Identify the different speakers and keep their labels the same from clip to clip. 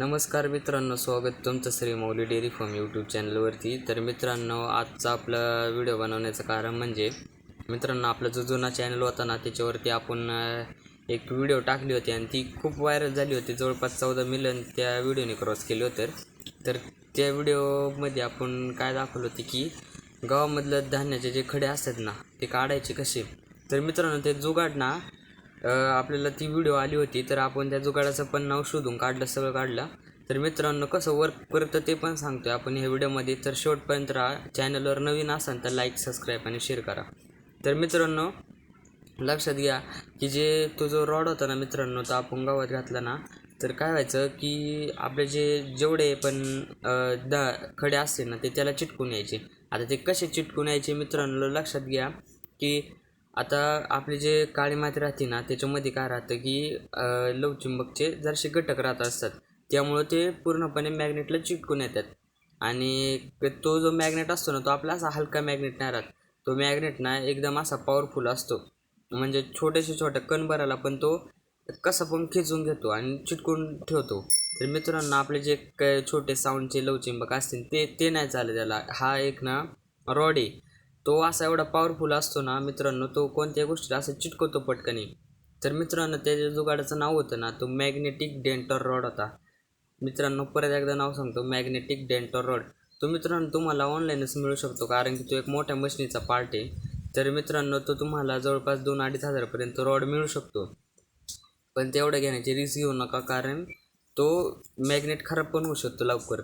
Speaker 1: नमस्कार मित्रांनो स्वागत तुमचं Shri Mauli dairy farm YouTube चॅनलवरती. तर मित्रांनो आजचा आपला व्हिडिओ बनवण्याचं कारण म्हणजे मित्रांनो आपला जो जुना चॅनल होता ना त्याच्यावरती आपण एक व्हिडिओ टाकली होती आणि ती खूप व्हायरल झाली होती. जवळपास चौदा मिलियन त्या व्हिडिओने क्रॉस केले होते. तर त्या व्हिडिओमध्ये आपण काय दाखवलं होतं की गावामधलं धान्याचे जे खडे असतात ना ते काढायचे कसे? तर मित्रांनो ते जुगाड ना आपल्याला ती व्हिडिओ आली होती तर आपण त्या जुगाडाचं पण नाव शोधून काढलं सगळं काढलं. तर मित्रांनो कसं वर्क करतं ते पण सांगतोय आपण ह्या व्हिडिओमध्ये तर शेवटपर्यंत राहा चॅनलवर नवीन असाल तर लाईक सबस्क्राईब आणि शेअर करा. तर मित्रांनो लक्षात घ्या की जे तो जो रॉड होता ना मित्रांनो तो आपण गावात घातला ना तर काय व्हायचं की आपले जे जेवढे पण द दा खडे असते ना ते त्याला चिटकून यायचे. आता ते कसे चिटकून यायचे मित्रांनो लक्षात घ्या की आता आपले जे काळी माती राहते ना त्याच्यामध्ये काय राहतं की लवचिंबकचे जरासे घटक राहत असतात. त्यामुळं ते पूर्णपणे मॅग्नेटला चिटकून येतात. आणि तो जो मॅग्नेट असतो ना तो आपला असा हलका मॅग्नेट नाही राहत. तो मॅग्नेट ना एकदम असा पॉवरफुल असतो. म्हणजे छोट्याशा छोट्या कणभराला पण तो कसा पण खेचून घेतो आणि चिटकून ठेवतो. तर मित्रांनो आपले जे क छोटे साऊंडचे लवचिंबक असतील ते ते नाही चालत त्याला हा एक ना रॉड आहे. तो असा एवढा पॉवरफुल असतो ना मित्रांनो तो कोणत्याही गोष्टीला असं चिटकवतो पटकनी. तर मित्रांनो त्याच्या जुगाडाचं नाव होतं ना तो मॅग्नेटिक डेंटर रॉड होता. मित्रांनो परत एकदा नाव सांगतो मॅग्नेटिक डेंटर रॉड तो मित्रांनो तुम्हाला ऑनलाईनच मिळू शकतो कारण की तो एक मोठ्या मशीनीचा पार्ट आहे. तर मित्रांनो तो तुम्हाला जवळपास दोन अडीच हजारपर्यंत रॉड मिळू शकतो. पण तेवढं घेण्याची रिस्क घेऊ नका कारण तो मॅग्नेट खराब पण होऊ शकतो लवकर.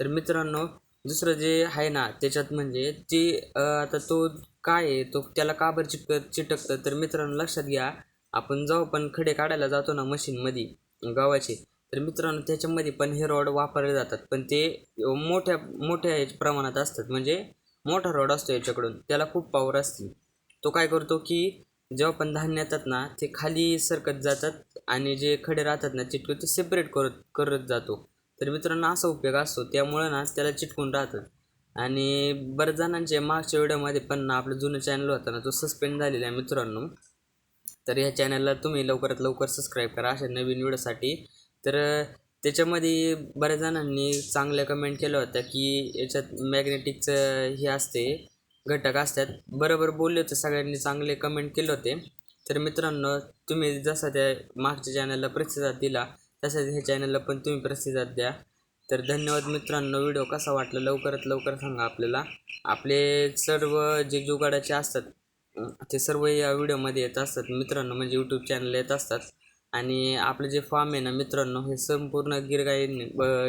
Speaker 1: तर मित्रांनो दुसरं जे आहे ना त्याच्यात म्हणजे ते आता तो काय आहे तो त्याला का बरं चिटक चिटकतं? तर मित्रांनो लक्षात घ्या आपण जाऊ पण खडे काढायला जातो ना मशीनमध्ये गावाचे तर मित्रांनो त्याच्यामध्ये पण हे रॉड वापरले जातात. पण ते मोठ्या मोठ्या प्रमाणात असतात. म्हणजे मोठा रॉड असतो याच्याकडून. त्याला खूप पॉवर असते. तो काय करतो की जेव्हा पण धान्य येतात ना ते खाली सरकत जातात आणि जे खडे राहतात ना चिटकून ते सेपरेट करत करत जातो. तर मित्रांनो असा उपयोग असतो. त्यामुळं ना त्याला चिटकून राहतं. आणि बऱ्याच जणांचे मागच्या व्हिडिओमध्ये पण ना आपलं जुनं चॅनल होतं ना तो सस्पेंड झालेला आहे मित्रांनो. तर ह्या चॅनलला तुम्ही लवकरात लवकर सबस्क्राईब करा अशा नवीन व्हिडिओसाठी. तर त्याच्यामध्ये बऱ्याच जणांनी चांगल्या कमेंट केल्या होत्या की याच्यात मॅग्नेटिकचं हे असते घटक असतात. बरोबर बोलले होते सगळ्यांनी चांगले कमेंट केले होते. तर मित्रांनो तुम्ही जसा त्या मागच्या चॅनलला प्रतिसाद दिला तसेच ह्या चॅनलला पण तुम्ही प्रतिसाद द्या. तर धन्यवाद मित्रांनो. व्हिडिओ कसा वाटला लवकरात लवकर सांगा आपल्याला. आपले सर्व जे जुगाडाचे असतात ते सर्व या व्हिडिओमध्ये येत असतात. मित्रांनो म्हणजे यूट्यूब चॅनल येत असतात. आणि आपलं जे फॉर्म आहे ना मित्रांनो हे संपूर्ण गिरगाईन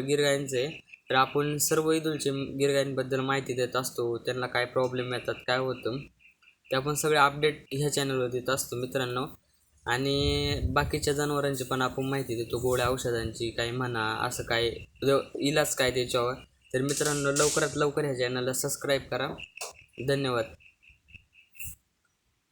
Speaker 1: गिरगाईंचं आहे. तर आपण सर्व ईदुलचे गिरगाईंबद्दल माहिती देत असतो. त्यांना काय प्रॉब्लेम येतात काय होतं ते आपण सगळे अपडेट ह्या चॅनलवर देत असतो मित्रांनो. आणि बाकीच्या जनावरांची पण आपण माहिती देतो गोळ्या औषधांची काही म्हणा असं काय इलाज काय त्याच्यावर. तर मित्रांनो लवकरात लवकर ह्या चॅनलला सबस्क्राईब करा. धन्यवाद.